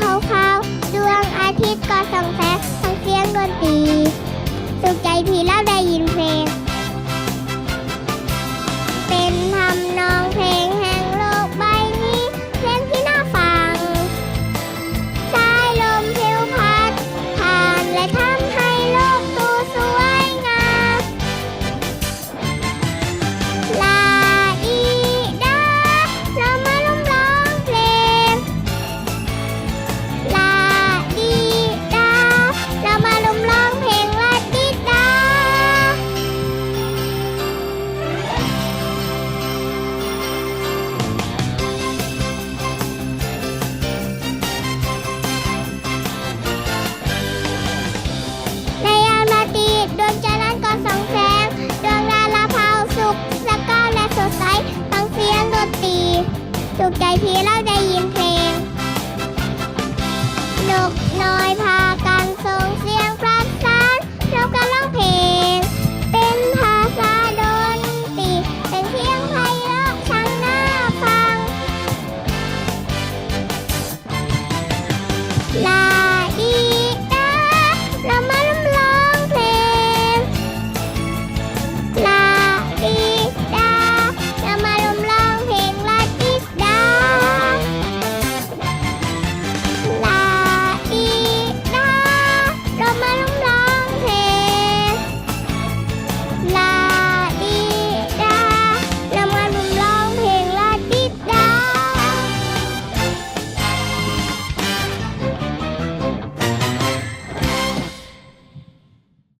ฆขาวดวงอาทิตย์ก็ส่องแสงทั้งเสียงดนตรีสุขใจผีแล้าได้ยินเพลง ถูกใจพีเล่าใจ